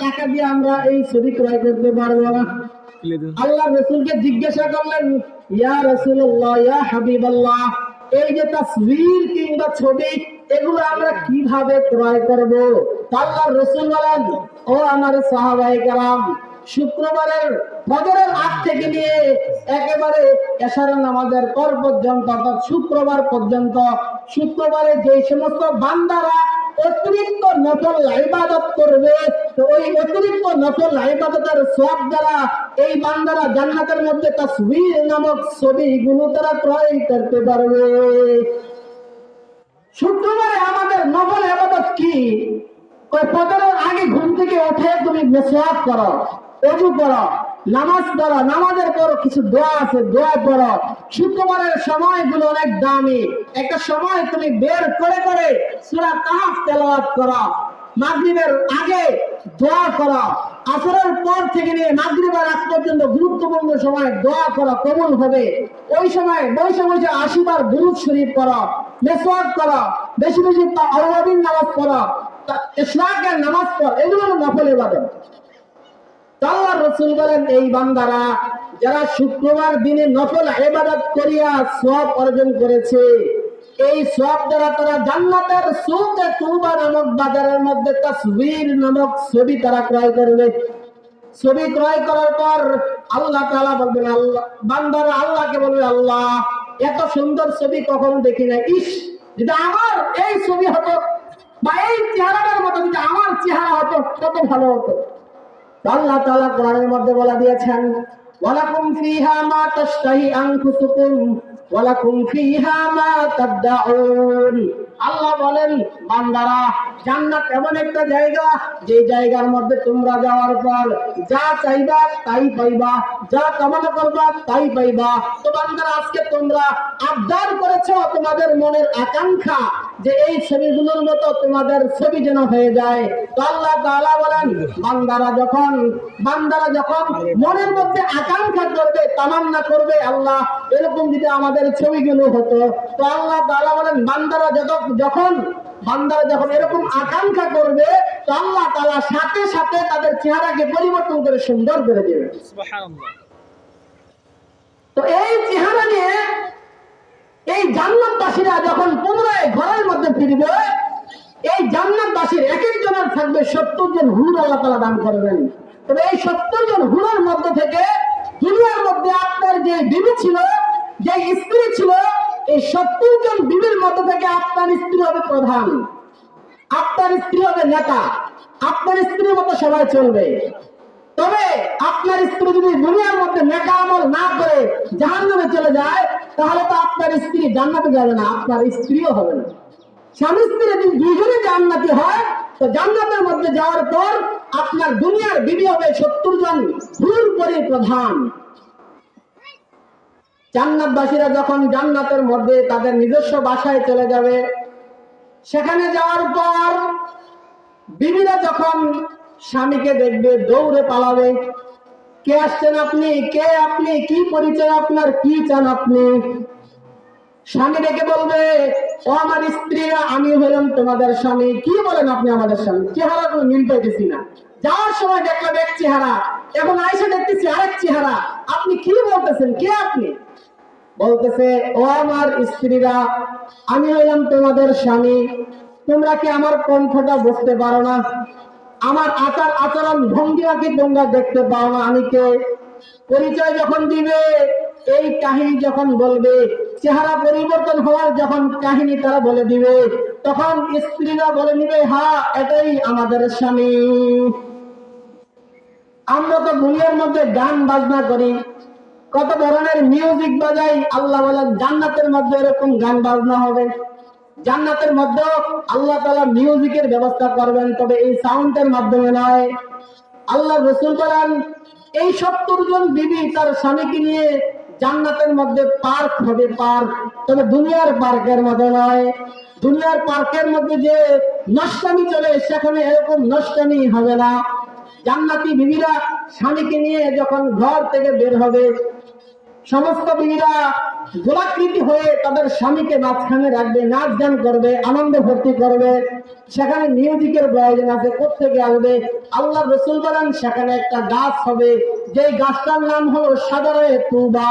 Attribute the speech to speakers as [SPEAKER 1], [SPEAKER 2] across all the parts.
[SPEAKER 1] টাকা দিয়ে আমরা এই ছবি ক্রয় করতে পারব না। আল্লাহ রসুলকে জিজ্ঞাসা করলেন ইয়া রসুল্লাহ ইয়া হাবিবাল্লাহ এই যে তাসবির কিংবা ছবি এগুলো আমরা কীভাবে ক্রয় করব? আল্লাহ রসুল বলেন ও আমার সাহাবাই কারাম শুক্রবারের ফজরের আগ থেকে নিয়ে একেবারে এশার নামাজের পর পর্যন্ত অর্থাৎ শুক্রবার পর্যন্ত শুক্রবারে যে সমস্ত বান্দারা অতিরিক্ত নফল ইবাদত করবে। তো ওই অতিরিক্ত নফল ইবাদতের সব দ্বারা এই বান্দারা জান্নাতের মধ্যে তাসবির নামক ছবিগুলো তারা ক্রয় করতে পারবে। শুক্রবারে আমাদের নফল ইবাদত কি? ওই ফজরের আগে ঘুম থেকে উঠে তুমি মেসওয়াক করো, অজু করো। নামাজ পড়ো নামাজের পর কিছু দোয়া আছে, দোয়া পড়ো। শুক্রবারের সময়গুলো অনেক দামি। একটা সময় তুমি বের করে করে সূরা কাহাফ তেলাওয়াত করো। মাগরিবের আগে দোয়া করো। আসরের পর থেকে নিয়ে মাগরিবের আগ পর্যন্ত গুরুত্বপূর্ণ সময় দোয়া করো, কবুল হবে। ওই সময় বসে বসে আশিবার দুরূদ শরীফ করো মেসওয়াক করো, বেশি বেশি আল্লাহর নামাজ পড়ো ইসলামের নামাজ পড় এগুলো নফল ইবাদত। আল্লাহ রসুল বলেন, এই বান্দারা, যারা শুক্রবার দিনে নফল ইবাদত করিয়া সব অর্জন করেছে, এই সব দ্বারা তারা জান্নাতের সুকে তুবা নামক বাজারের মধ্যে তাসবির নামক ছবি তারা ক্রয় করবে। ছবি ক্রয় করার পর আল্লাহ তাআলা বলবেন, আল্লাহ, বান্দারা, আল্লাহকে বলবে, আল্লাহ, এত সুন্দর ছবি কখনো দেখি না ইস, যদি আমার এই ছবি হতো বা এই চেহারাটার মতো যদি আমার চেহারা হতো কত ভালো হতো। আল্লাহ তাআলা কোরআনের মধ্যে বলা দিয়েছেন, ওয়ালাকুম ফিহা মা তাশতাহি আনফুসুকুম, ওয়ালাকুম ফিহা মা তাদউন আল্লাহ বলেন, বান্দারা, জান্নাত এমন একটা জায়গা, যে জায়গার মধ্যে তোমরা যাওয়ার পর যা চাইবা তাই পাইবা, যা কামনা করবা তাই পাইবা। তো বান্দারা, আজকে তোমরা আবদার করেছ তোমাদের মনের আকাঙ্ক্ষা যে এই ছবিগুলোর মতো তোমাদের ছবি যেন হয়ে যায়। তো আল্লাহ তাআলা বলেন, বান্দারা যখন বান্দারা যখন মনের মধ্যে আকাঙ্ক্ষা করবে, তামান্না করবে, আল্লাহ এরকম যদি আমাদের ছবিগুলো হতো, তো আল্লাহ তাআলা বলেন, বান্দারা যত যখন বান্দারা যখন এরকম আকাঙ্ক্ষা করবে তো আল্লাহ তাআলা সাথে সাথে তাদের চেহারাকে পরিবর্তন করে সুন্দর করে দেবে। তো এই চেহারা নিয়ে এই জান্নাতবাসীরা যখন পুনরায় ঘরের মধ্যে ফিরবে এই জান্নাতবাসীর এক একজনের থাকবে সত্তর জন হুর আল্লাহ তালা দান করবেন। তবে এই সত্তর জন হুরের মধ্যে থেকে দুনিয়ার মধ্যে আপনার যে বিবি ছিল যে স্ত্রী ছিল এই সত্তর জন বিবির মধ্যে থেকে আপনার স্ত্রী হবে প্রধান। আপনার স্ত্রী হবে নেতা। আপনার স্ত্রীর মতো সবাই চলবে। তবে আপনার স্ত্রী যদি দুনিয়ার মধ্যে নেকা আমল না করে জাহান্নামে চলে যায়, তাহলে তো আপনার স্ত্রী জান্নাতে যাবে না, আপনার স্ত্রীও হবে না। স্বামী স্ত্রী যদি দুইজনে জান্নাতি হয়, তো জান্নাতের মধ্যে যাওয়ার পর আপনার দুনিয়ার বিবি হবে সত্তর জন ভুল করে প্রধান। জান্নাতবাসীরা যখন জান্নাতের মধ্যে তাদের নিজস্ব বাসায় চলে যাবে, সেখানে যাওয়ার পর বিবিরা যখন স্বামীকে দেখবে, দৌড়ে পালাবে, কে আসছেন আপনি? কে আপনি? কি পরিচয় আপনার? কি চান আপনি? স্বামী ডেকে বলবে, ও আমার স্ত্রীরা আমি হলাম তোমাদের স্বামী। কি বলেন আপনি আমাদের স্বামী? চেহারা কোনো মিল পাইতেছি না। যাওয়ার সময় দেখলাম এক চেহারা, এখন আইসা দেখতেছি আরেক চেহারা। আপনি কি বলতেছেন? কে আপনি? বলতেছে, ও আমার স্ত্রীরা, আমি হইলাম তোমাদের স্বামী। তোমরা কি আমার কণ্ঠটা বুঝতে পারো না? আমার আচার আচরণ ভঙ্গিমা কি তোমরা দেখতে পাও না আমি কে পরিচয় যখন দিবে, এই কাহিনী যখন বলবে, চেহারা পরিবর্তন হওয়ার যখন কাহিনী তারা বলে দিবে, তখন স্ত্রীরা বলে নিবে, হা, এটাই আমাদের স্বামী। আমরা তো দুনিয়ার মধ্যে গান বাজনা করি। কত ধরনের মিউজিক বাজাই আল্লাহ বলেন জান্নাতের মধ্যে এরকম গান বাজনা হবে। জান্নাতের মধ্যে আল্লাহ তালা মিউজিকের ব্যবস্থা করবেন, তবে এই সাউন্ডের মাধ্যমে নয়। আল্লাহ রসুল বলেন, এই সত্তর জন বিবি তার স্বামীকে নিয়ে জান্নাতের মধ্যে পার্ক হবে, পার্ক। তবে দুনিয়ার পার্কের মধ্যে নয়। দুনিয়ার পার্কের মধ্যে যে নষ্টামি চলে, সেখানে এরকম নষ্টামি হবে না। জান্নাতি বিবিরা স্বামীকে নিয়ে যখন ঘর থেকে বের হবে সমস্ত বিবিরা গোলাকৃতি হয়ে তাদের স্বামীকে মাঝখানে রাখবে, নাচ গান করবে, আনন্দ ভর্তি করবে। সেখানে মিউজিকের প্রয়োজন আছে কোথেকে আসবে আল্লাহ রসুল বলেন, সেখানে একটা গাছ হবে। যেই গাছটার নাম হলো সাদারে তুবা।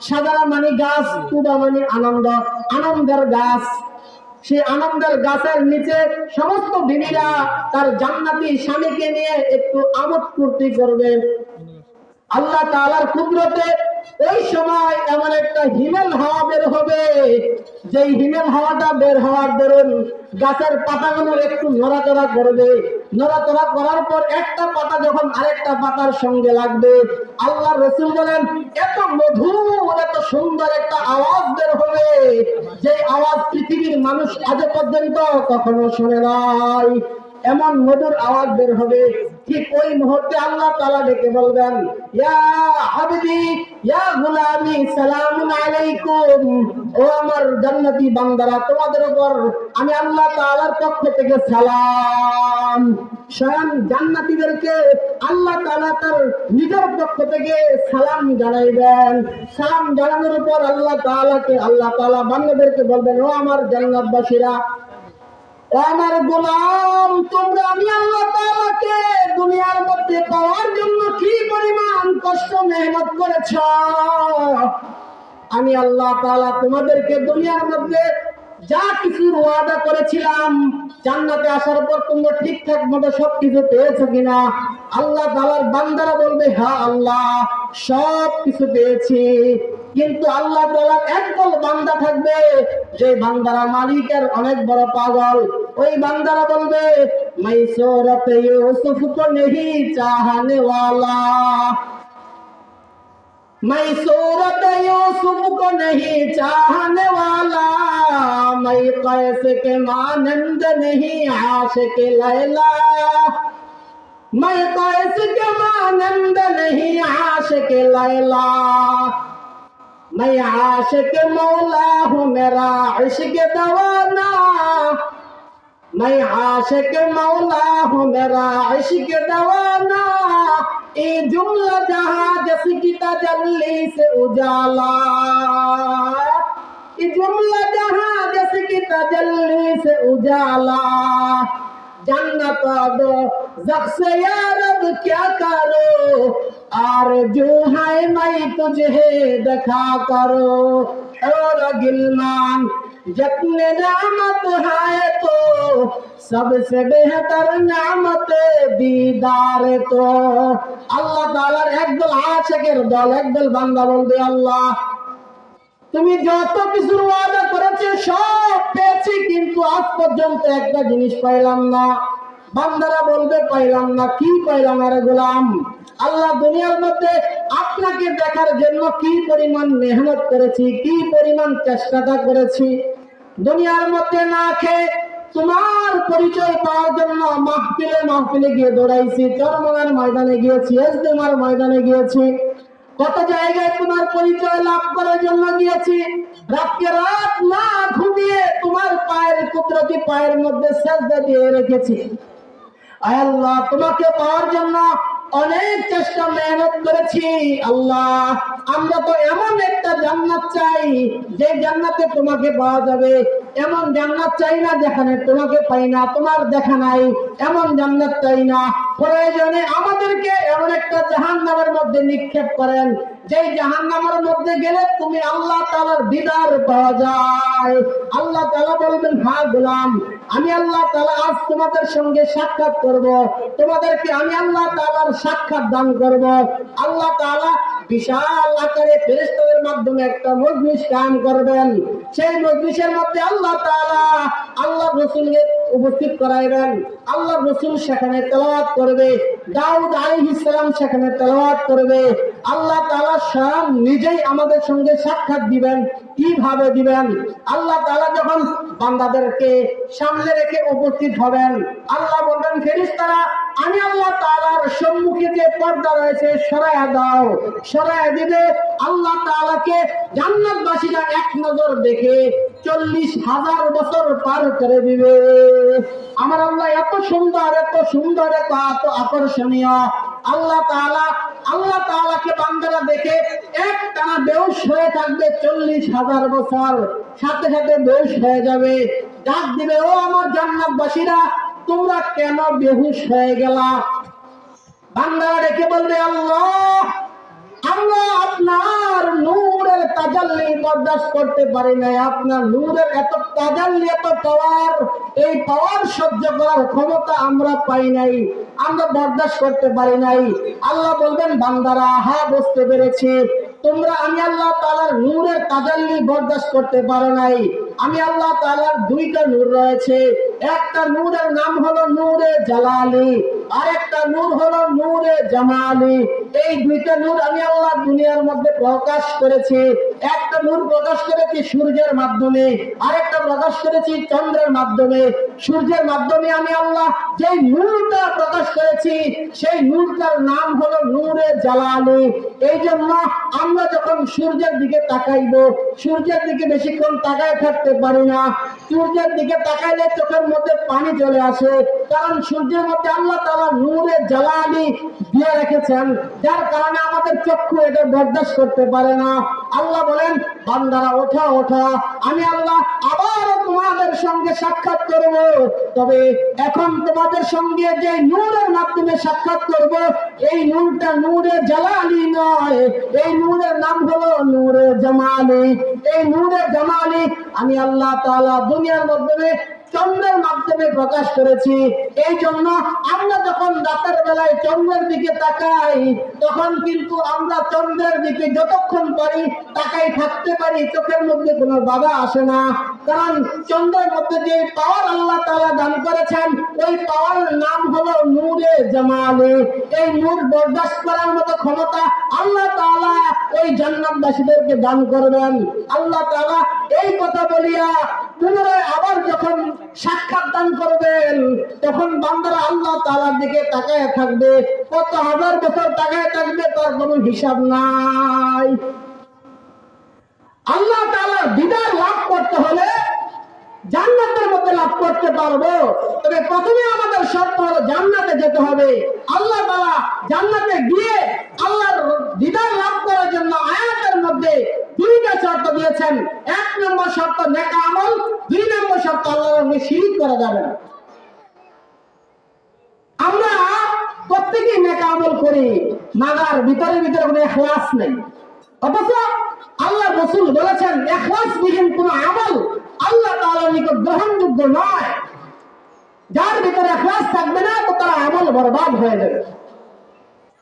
[SPEAKER 1] সাদারা মানে গাছ, তুবা মানে আনন্দ। আনন্দের গাছ। সেই আনন্দের গাছের নিচে সমস্ত বিবিরা তার জান্নাতি স্বামীকে নিয়ে একটু আমোদ করবে। আল্লাহ তাআলার কুদরতে ওই সময় এমন একটা হিমেল হাওয়া বের হবে। যেই হিমেল হাওয়াটা বের হওয়ার দরুন গাছের পাতাগুলো একটু নড়াচড়া করবে। নড়াচড়া করার পর একটা পাতা যখন আরেকটা পাতার সঙ্গে লাগবে আল্লাহ রসুল বলেন, এত মধুর, এত সুন্দর একটা আওয়াজ বের হবে। যে আওয়াজ পৃথিবীর মানুষ আজ পর্যন্ত কখনো শুনে নাই। এমন মধুর আওয়াজ বের হবে, ঠিক ওই মুহূর্তে আল্লাহ তাআলা ডেকে বলবেন, ইয়া আবদি, ইয়া গুলামি আলাইকুম। ও আমার জান্নাতি বান্দারা, তোমাদের উপর আমি আল্লাহ তাআলার পক্ষ থেকে সালাম। স্বয়ং জান্নাতীদেরকে আল্লাহ তাআলা তার নিজের পক্ষ থেকে সালাম জানাইবেন। সালাম জানানোর উপর আল্লাহ তাআলাকে, আল্লাহ তাআলা বান্দাদেরকে বলবেন, ও আমার জান্নাতবাসীরা আমার গোলাম, তোমরা আমি আল্লাহ তাআলাকে দুনিয়ার মধ্যে পাওয়ার জন্য কি পরিমাণ কষ্ট, মেহনত করেছ? আমি আল্লাহ তাআলা তোমাদেরকে দুনিয়ার মধ্যে যা কিছু ওয়াদা করেছিলাম, জান্নাতে আসার পর তোমরা ঠিকঠাক মতো সবকিছু পেয়েছ কিনা? আল্লাহ তাআলার বান্দারা বলবে হ্যাঁ আল্লাহ সব কিছু পেয়েছি। কিন্তু আল্লাহ তাআলার একদল বান্দা থাকবে যে বান্দারা মালিকের অনেক বড় পাগল ওই বান্দারা বলবে মাইসুরত ইউসুফ কো নেহি চাহনে ওয়ালা मैं सूरत यूसुफ को नहीं चाहने वाला मैं कैस के मानंद नहीं आशिक लैला मैं कैस के मानंद नहीं आशिक लैला मैं आशिक मौला हूँ मेरा इश्क दवाना। मैं आशिक मौला हूँ मेरा इश्क दवाना। ये जुमला जहाँ जस की तजल्ली से उजाला। ये जुमला जहाँ जस की तजल्ली से उजाला। जन्नत दो जख्स यारब क्या करो? आरजू है मैं तुझे देखा करो और गिलमान जितने नामत है तो सबसे बेहतर नामत दीदार तो আল্লাহ তাআলার একদল আশেকের দল একদল বান্দা বলবে আল্লাহ তুমি যত কিছুর ওয়াদা করেছে সব পেয়েছি কিন্তু আজ পর্যন্ত একটা জিনিস পাইলাম না বান্দারা বলবে, পাইলাম না। কি পাইলাম আরে গোলাম? আল্লাহ দুনিয়ার মধ্যে আপনাকে দেখার জন্য কি পরিমাণ মেহনত করেছি, কি পরিমাণ চেষ্টাটা করেছি। দুনিয়ার মধ্যে না খেয়ে তোমার পরিচয় পাওয়ার জন্য মাহফিলে মাহফিলে গিয়ে দৌড়াইছি, চরমনার ময়দানে গিয়েছি এসদেমার ময়দানে গিয়েছি। কত জায়গায় তোমার পরিচয় লাভ করার জন্য গিয়েছি। রাতকে রাত না ঘুমিয়ে তোমার পায়ের কুদরতি পায়ের মধ্যে সেজদা দিয়ে রেখেছি। আল্লাহ, তোমাকে পাওয়ার জন্য অনেক চেষ্টা মেহনত করেছি। আল্লাহ, আমরা তো এমন একটা জান্নাত চাই, যে জান্নাতে তোমাকে পাওয়া যাবে। এমন জান্নাত চাই না যেখানে তোমাকে পাই না, তোমার দেখা নাই। এমন জান্নাত চাই না। প্রয়োজনে আমাদেরকে এমন একটা জাহান নামের মধ্যে নিক্ষেপ করেন। যেই জাহান নামের মধ্যে গেলে তুমি আল্লাহ তালার দিদার পাওয়া যায়। আল্লাহ তালা বলবেন, হা গোলাম, আমি আল্লাহ তালা আজ তোমাদের সঙ্গে সাক্ষাৎ করব। তোমাদেরকে আমি আল্লাহ তালার সাক্ষাৎ দান করব। আল্লাহ তালা বিশাল আকারে ফেরেস্তাদের মাধ্যমে একটা মজলিস কায়েম করবেন। সেই মজলিসের মধ্যে আল্লাহ তাআলা আল্লাহ রসুলকে উপস্থিত করাইবেন। আল্লাহ রসুল সেখানে তেলাওয়াত করবে। দাউদ আলাইহিস সালাম সেখানে তেলাওয়াত করবে। আল্লাহ তাআলা স্বয়ং নিজেই আমাদের সঙ্গে সাক্ষাৎ দিবেন। কীভাবে দিবেন? আল্লাহ তাআলা যখন বান্দাদেরকে সামনে রেখে উপস্থিত হবেন, আল্লাহ বলবেন, ফেরেশতারা আমি আল্লাহ তাআলার সম্মুখে যে পর্দা রয়েছে সরায়া দাও সরায়া দিলে আল্লাহ তাআলাকে জান্নাতবাসীরা এক নজর দেখে চল্লিশ হাজার বছর পার করে দিবে। আমার আল্লাহ এত সুন্দর এত সুন্দর, এত এত আকর্ষণীয়। আল্লাহ তাআলা, আল্লাহ তাআলাকে বান্দারা দেখে এক টানা বেহুশ হয়ে থাকবে চল্লিশ হাজার বছর। সাথে সাথে বেহুশ হয়ে যাবে। ডাক দিবে, ও আমার জান্নাতবাসীরা তোমরা কেন বেহুশ হয়ে গেলা? বান্দারা ডেকে বলবে, আল্লাহ, আমরা আপনার নূরের তাজাল্লি বরদাস্ত করতে পারি নাই। আপনার নূরের এত তাজাল্লি, এত পাওয়ার এই পাওয়ার সহ্য করার ক্ষমতা আমরা পাই নাই। আমরা বরদাস্ত করতে পারি নাই। আল্লাহ বলবেন, বান্দারা হ্যাঁ বুঝতে পেরেছি। তোমরা, আমি আল্লাহ তাআলার নূরের তাজাল্লি বরদাস্ত করতে পারো নাই। আমি আল্লাহ তাআলার দুইটা নূর রয়েছে। একটা নূরের নাম হলো নূরে জালালি আর একটা নূর হলো নূরে জামালি। এই দুইটা নূর আমি আল্লাহ দুনিয়ার মধ্যে প্রকাশ করেছি। একটা নূর প্রকাশ করেছি সূর্যের মাধ্যমে, আরেকটা প্রকাশ করেছি চন্দ্রের মাধ্যমে। সূর্যের মাধ্যমে আমি আল্লাহ যেই নূরটা প্রকাশ করেছি, সেই নূরটার নাম হলো নূরে জালালি। এই জন্য আমরা যখন সূর্যের দিকে তাকাইব, সূর্যের দিকে বেশিক্ষণ তাকায় থাকতে পারি না। সূর্যের দিকে তাকাইলে চোখের মধ্যে পানি চলে আসে। কারণ সূর্যের মধ্যে আল্লাহ তাআলা নূরে জালালি দিয়ে রেখেছেন, যার কারণে আমাদের চক্ষু এটা বরদাস্ত করতে পারে না। আল্লাহ বলেন, বান্দারা ওঠা ওঠা। আমি আল্লাহ আবার তোমাদের সঙ্গে সাক্ষাৎ করব। তবে এখন তোমাদের সঙ্গে যে নূরের মাধ্যমে সাক্ষাৎ করব, এই নূরটা নূরে জালালি নয়। এই নূরের নাম হলো নূরে জামালি। এই নূরে জামালি, আমি আল্লাহ তাআলা দুনিয়ার মাধ্যমে চন্দ্রের মাধ্যমে প্রকাশ করেছি। এই জন্য আমরা যখন রাতের বেলায় চন্দ্রের দিকে তাকাই, তখন কিন্তু আমরা চন্দ্রের দিকে যতক্ষণ পারি তাকাই থাকতে পারি, চোখের মধ্যে কোনো বাধা আসে না। কারণ চন্দ্রের মধ্যে যে পাওয়ার আল্লাহ তাআলা দান করেছেন, ওই পাওয়ার নাম হলো নূরে জামালে। এই নূর বরদাস্ত করার মতো ক্ষমতা আল্লাহ তাআলা ওই জান্নাতবাসীদেরকে দান করবেন। আল্লাহ তাআলা এই কথা বলিয়া পুনরায় আবার যখন সাক্ষাৎ দান করবেন, তখন বান্দারা আল্লাহ তালার দিকে তাকায় থাকবে। কত হাজার বছর তাকায় থাকবে, তার কোনো হিসাব নাই। আল্লাহ তালার বিদায় লাভ করতে হলে জান্নাতের মধ্যে লাভ করতে পারব। তবে প্রথমে আমাদের শর্ত হলো জান্নাতে যেতে হবে। আল্লাহ তাআলা জান্নাতে গিয়ে আল্লাহর দিদার লাভ করার জন্য আয়াতের মধ্যে দুইটা শর্ত দিয়েছেন। এক নম্বর শর্ত নেক আমল, দুই নম্বর শর্ত আল্লাহর সঙ্গে শিরিক করা যাবে না। আমরা প্রত্যেকে নেক আমল করি, মাগার ভিতরে ভিতরে কোনো এখলাস নেই। অথচ আল্লাহ রসুল বলেছেন এখলাস বিহীন কোন আমল আল্লাহ তাআলার নিকট গ্রহণযোগ্য নয়। যার ভিতরে এখলাস থাকবে না তো তার আমল বরবাদ হয়ে যাবে।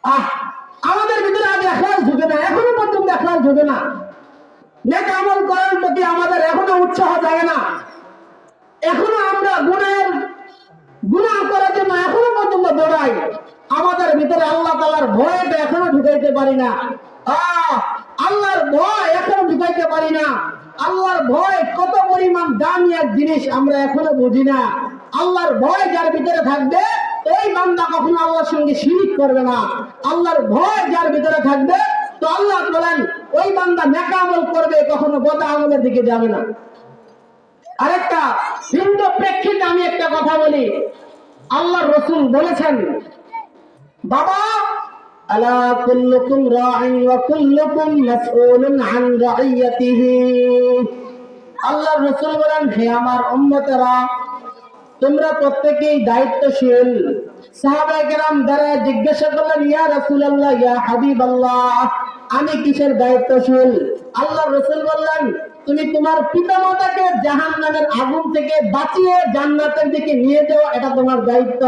[SPEAKER 1] আহ আমাদের ভিতরে আগে এখলাস ঢুকে না এখনও পর্যন্ত এখলাস ঢুকে না। নেক আমল করার প্রতি আমাদের এখনও উৎসাহ যায় না। এখনও আমরা গুণের গুণা করার জন্য এখনও পর্যন্ত দৌড়াই। আমাদের ভিতরে আল্লাহ তালার ভয়টা এখনও ঢুকাইতে পারি না। আহ, আল্লাহর ভয় এখনও ঢুকাইতে পারি না। আল্লাহর ভয় কত পরিমাণ দামি এক জিনিস আমরা এখনও বুঝি না। আল্লাহর ভয় যার ভিতরে থাকবে ওই বান্দা কখনো আল্লাহর সঙ্গে শিরিক করবে না। আল্লাহর ভয় যার ভিতরে থাকবে, তো আল্লাহ বলেন, ওই বান্দা নেকা আমল করবে, কখনো বদা আমলের দিকে যাবে না। আরেকটা ভিন্ন প্রেক্ষিতে আমি একটা কথা বলি। আল্লাহর রসুল বলেছেন, বাবা আল্লাহ রসুল বলেন, হে আমার তোমরা প্রত্যেকেই দায়িত্বশীল। দ্বারা জিজ্ঞাসা করলেন, ইয়া ইয়া হাবিবাল্লাহ, আমি কিসের দায়িত্বশীল? আল্লাহ রসুল বললেন, তুমি তোমার পিতামাতাকে জাহান্নামের আগুন থেকে বাঁচিয়ে জান্নাতের দিকে নিয়ে যাওয়া এটা তোমার দায়িত্ব।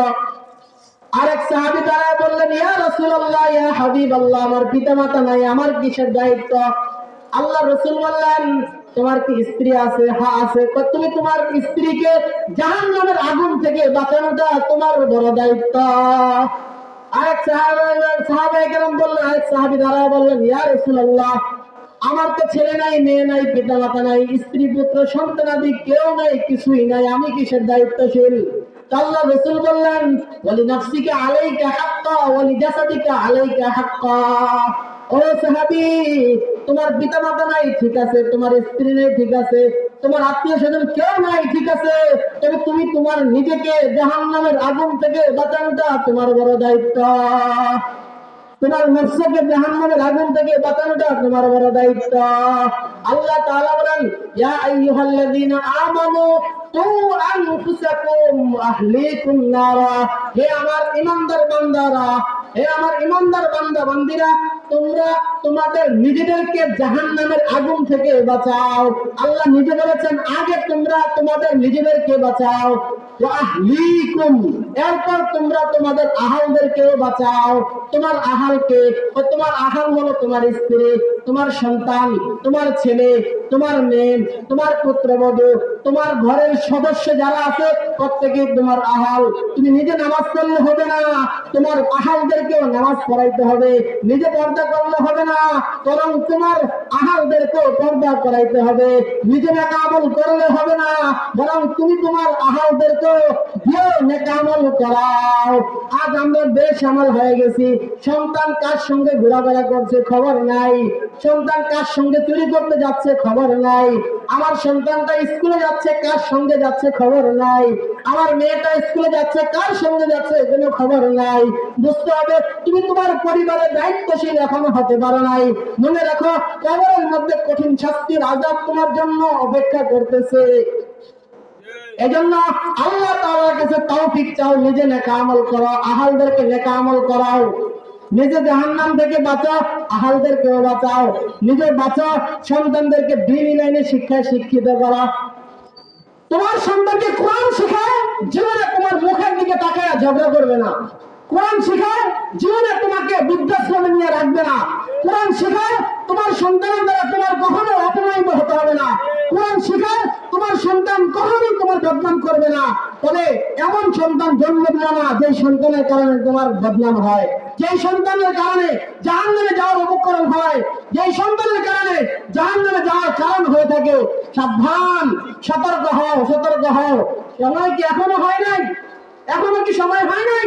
[SPEAKER 1] আরেক সাহাবী তারা বললেন, ইয়া রাসূলুল্লাহ, ইয়া হাবিবাল্লাহ, আমার পিতামাতা নাই, আমার কিসের দায়িত্ব? আল্লাহ রসুল বললেন, তোমার কি স্ত্রী আছে? হ্যাঁ আছে। তুমি তোমার স্ত্রীকে জাহান্নামের আগুন থেকে বাঁচানোটা তোমার বড় দায়িত্ব। আরেক সাহাবাই কেরম বললেন, আরেক সাহাবি দাঁড়ায় বললেন, ইয়া রাসূলুল্লাহ, আমার তো ছেলে নাই, মেয়ে নাই পিতা মাতা নাই, স্ত্রী, পুত্র, সন্তানাদি কেউ নাই, কিছুই নাই, আমি কিসের দায়িত্বশীল? আল্লাহ রসুল বললেন বলি নাফসিকা আলাইকা হাক্কা ওয়ালি জাসাদিকা আলাইকা হাক্কা। ও সাহাবি, তোমার পিতা মাতা নাই, ঠিক আছে, তোমার স্ত্রী নেই, ঠিক আছে, তোমার আত্মীয় স্বজন কেউ নাই, ঠিক আছে, তবে তুমি তোমার নিজেকে জাহান্নামের আগুন থেকে বাঁচানোটা তোমার বড় দায়িত্ব। তোমার নফসকে জাহান্নামের আগুন থেকে বাঁচানোটা তোমার বড় দায়িত্ব। আল্লাহ তাআলা বলেন, ইয়া আইয়ুহাল্লাযীনা আমানু হে আমার ইমানদার বান্দারা হে আমার ইমানদার বান্দা বান্দিরা তোমরা তোমাদের নিজেদেরকে জাহান্নামের আগুন থেকে বাঁচাও। আল্লাহ নিজে বলেছেন, আগে তোমরা তোমাদের নিজেদেরকে বাঁচাও। এরপর তোমরা তোমাদের বাঁচাও। তোমার আহালকে তোমার আহাল হলো তোমার স্ত্রী, তোমার সন্তান, তোমার ছেলে, তোমার মেয়ে, তোমার পুত্রবধূ, তোমার ঘরের সদস্য যারা আছে প্রত্যেকে তোমার আহাল। তুমি নিজে নামাজ পড়লে হবে না। তোমার আহালদেরকেও নামাজ পড়াইতে হবে। নিজে পর্দা করলে হবে না, বরং তোমার আহালদেরকেও পর্দা করাইতে হবে। নিজে করলে হবে না, বরং তুমি তোমার নেকা করাও। আজ আমরা বেশ আমল হয়ে গেছি। সন্তান কার সঙ্গে ঘোরাফেরা করছে খবর নাই। সন্তান কার সঙ্গে চুরি করতে যাচ্ছে খবর নাই। আমার সন্তানটা স্কুলে যাচ্ছে, কার সঙ্গে যাচ্ছে খবর নাই। আমার মেয়েটা স্কুলে যাচ্ছে, কার সঙ্গে যাচ্ছে, কোনো খবর নাই। বুঝতে হবে, তুমি তোমার পরিবারের দায়িত্বশীল এখনও হতে পারো নাই। মনে রাখো, কবরের মধ্যে কঠিন শাস্তির আজাব তোমার জন্য অপেক্ষা করতেছে। এজন্য আল্লাহ তাআলার কাছে তৌফিক চাও, নিজে নেকা আমল করো, আহালদেরকে নেকা আমল করাও। নিজে জাহান্নাম থেকে বাঁচাও, আহালদেরকেও বাঁচাও। নিজে বাঁচাও, সন্তানদেরকে দিন লাইনে শিক্ষায় শিক্ষিত করা। তোমার সন্তানকে কোরআন শেখায়, জীবনে তোমার মুখের দিকে তাকায় ঝগড়া করবে না। কোরআন শেখায়, জীবনে তোমাকে বৃদ্ধাশ্রমে নিয়ে রাখবে না। কোরআন শেখায়, তোমার সন্তানের দ্বারা তোমার কখনো অপমানিত হতে হবে না। কোরআন শেখায়, তোমার সন্তান কখনোই তোমার বদনাম করবে না। ফলে এমন সন্তান জন্ম না, যে সন্তানের কারণে তোমার বদনাম হয়। যে সন্তানের কারণে জাহান্নামে যাওয়ার উপকরণ হয়, যে সন্তানের কারণে জাহান্নামে যাওয়ার কারণ হয়ে থাকে। সাবধান, সতর্ক হও সতর্ক হও। সময় কি এখনও হয় নাই? এখনও কি সময় হয় নাই?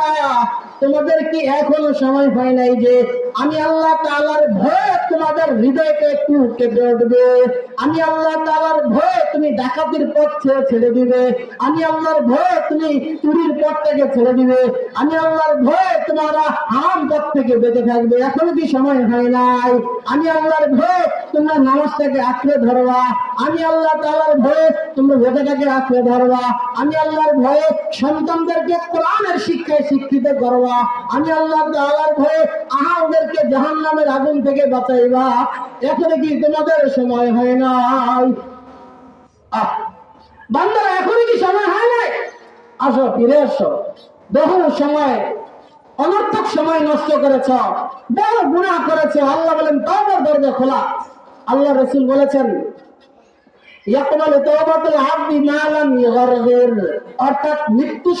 [SPEAKER 1] তোমাদের কি এখনও সময় হয় নাই যে আমি আল্লাহ তাআলার ভয়ে তোমাদের হৃদয়কে একটু কেঁপে উঠবে আমি আল্লাহ তাআলার ভয়ে তুমি ডাকাতির পথ ছেড়ে দিবে। আমি আল্লাহর ভয়ে তুমি চুরির পথ থেকে ছেড়ে দিবে। আমি আল্লাহর ভয়ে তোমারা হারাম পথ থেকে বেঁচে থাকবে। এখনও কি সময় হয় নাই? আমি আল্লাহর ভয়ে তোমরা নামাজটাকে আঁকড়ে ধরবা। আমি আল্লাহ তাআলার ভয়ে তোমরা রোজাটাকে আঁকড়ে ধরবা। আমি আল্লাহর ভয়ে সন্তানদেরকে কোরআনের শিক্ষায় শিক্ষিত করবা। আমি আল্লাহ তাআলার ভয়ে আহালদেরকে জাহান্নামের আগুন থেকে বাঁচাইবা। এখনও কি তোমাদের সময় হয় নাই? বান্দারা কি সময় হয় নাই? আসো, ফিরে আসো। বহু সময়, অনর্থক সময় নষ্ট করেছ। বড় গুণা করেছ। আল্লাহ বলেন, তওবার দরজা খোলা। আল্লাহ রসুল বলেছেন মৃত্যু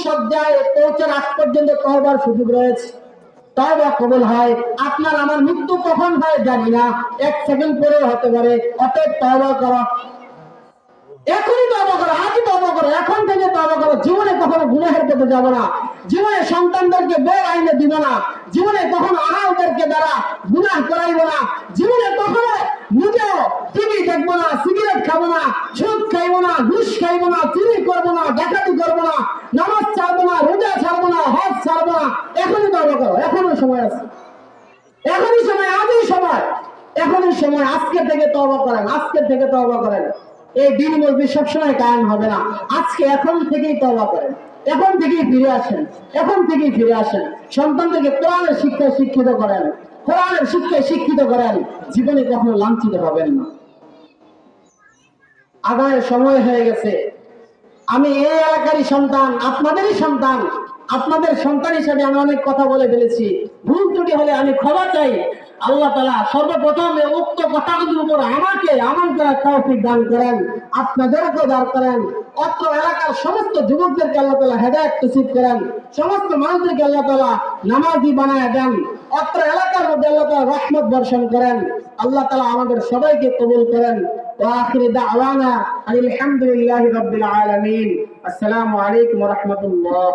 [SPEAKER 1] পর্যন্ত সুযোগ রয়েছে। হয়। আপনার আমার মৃত্যু কখন হয় জানি না। এক সেকেন্ড পরেও হতে পারে। অতএব করো। এখনই করো। আজই করো। এখন থেকে করো। জীবনে কখনো গুনাহের পথে যাবে না। জীবনে সন্তানদেরকে বের আইনে দিব না। জীবনে কখনো আহালদেরকে দ্বারা গুনাহ করাইব না। জীবনে কখনো নিজেও টিভি দেখব না, সিগারেট খাব না, সুদ খাইবো না, ঘুষ খাইবো না, চুরি করব না, ডাকাতি করব না, নামাজ ছাড়বো না, রোজা ছাড়বো না, হজ ছাড়বো না, এখনই তবা করো এখনও সময় আছে। এখনই সময়, আজই সময়। এখনই সময়, আজকে থেকে তবা করেন, আজকে থেকে তবা করেন। এই দিন মজবি সবসময় কায়ন হবে না। আজকে এখন থেকেই তবা করেন। এখন থেকেই ফিরে আসেন। এখন থেকেই ফিরে আসেন। সন্তানদেরকে কোরআনের শিক্ষা শিক্ষিত করেন। কোরআনের শিক্ষায় শিক্ষিত করেন, জীবনে কখনো লাঞ্ছিত হবেন না। আগায় সময় হয়ে গেছে। আমি এই এলাকারই সন্তান, আপনাদেরই সন্তান, আপনাদের সন্তান হিসাবে আমি অনেক কথা বলে ফেলেছি। ভুল ত্রুটি হলে আমি ক্ষমা চাই। আল্লাহ তালা সর্বপ্রথম এই উক্ত কথাগুলোর উপর আমাকে আমল করার তৌফিক দান করেন আপনাদেরকেও দান করেন অত্র এলাকার সমস্ত যুবকদেরকে আল্লাহ তালা হেদায়ত নসিব করেন সমস্ত মানুষদেরকে আল্লাহ তালা নামাজি বানায় দেন অত্র এলাকার মধ্যে আল্লাহ তালা রহমত বর্ষণ করেন আল্লাহ তালা আমাদের সবাইকে কবুল করেন واخر دعوانا ان الحمد لله رب العالمين السلام عليكم ورحمه الله